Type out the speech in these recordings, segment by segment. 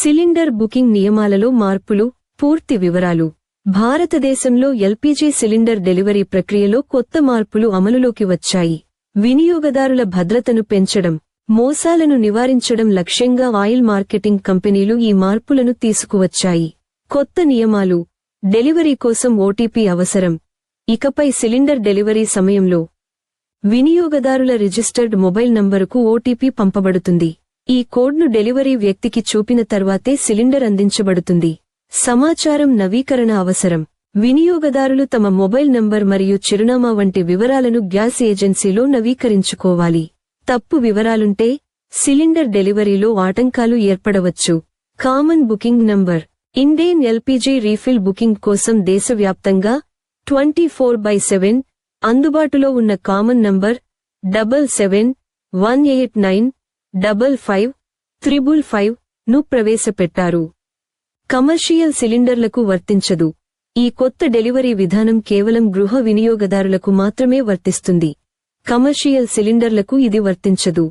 Cylinder booking నియమాలలో మార్పులు పూర్తి వివరాలు. భారతదేశంలో ఎల్పీజీ సిలిండర్ డెలివరీ ప్రక్రియలో కొత్త మార్పులు అమలులోకి వచ్చాయి. వినియోగదారుల భద్రతను పెంచడం మోసాలను నివారించడం లక్ష్యంగా ఆయిల్ మార్కెటింగ్ కంపెనీలు ఈ మార్పులను తీసుకువచ్చాయి. కొత్త నియమాలు డెలివరీ కోసం ఓటీపీ అవసరం. ఇకపై సిలిండర్ డెలివరీ సమయంలో వినియోగదారుల రిజిస్టర్డ్ మొబైల్ నంబరుకు ఓటీపీ పంపబడుతుంది. ఈ కోడ్ను డెలివరీ వ్యక్తికి చూపిన తర్వాతే సిలిండర్ అందించబడుతుంది. సమాచారం నవీకరణ అవసరం. వినియోగదారులు తమ మొబైల్ నంబర్ మరియు చిరునామా వంటి వివరాలను గ్యాస్ ఏజెన్సీలో నవీకరించుకోవాలి. తప్పు వివరాలుంటే సిలిండర్ డెలివరీలో ఆటంకాలు ఏర్పడవచ్చు. Common booking number. Indane LPG refill booking కోసం దేశవ్యాప్తంగా ట్వంటీ ఫోర్ బై సెవెన్ అందుబాటులో ఉన్న common number double seven one eight nine double five triple ఫైవ్ను ప్రవేశపెట్టారు. కమర్షియల్ సిలిండర్లకు వర్తించదు. ఈ కొత్త డెలివరీ విధానం కేవలం గృహ వినియోగదారులకు మాత్రమే వర్తిస్తుంది. కమర్షియల్ సిలిండర్లకు ఇది వర్తించదు.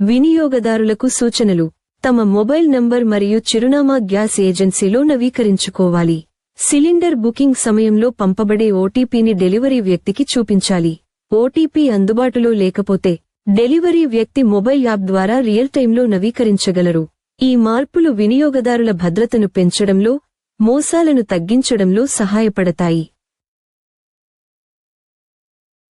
వినియోగదారులకు సూచనలు. తమ మొబైల్ నంబర్ మరియు చిరునామా గ్యాస్ ఏజెన్సీలో నవీకరించుకోవాలి. సిలిండర్ బుకింగ్ సమయంలో పంపబడే ఓటీపీని డెలివరీ వ్యక్తికి చూపించాలి. ఓటీపీ అందుబాటులో లేకపోతే డెలివరీ వ్యక్తి మొబైల్ యాప్ ద్వారా రియల్ టైంలో నవీకరించగలరు. ఈ మార్పులు వినియోగదారుల భద్రతను పెంచడంలో మోసాలను తగ్గించడంలో సహాయపడతాయి.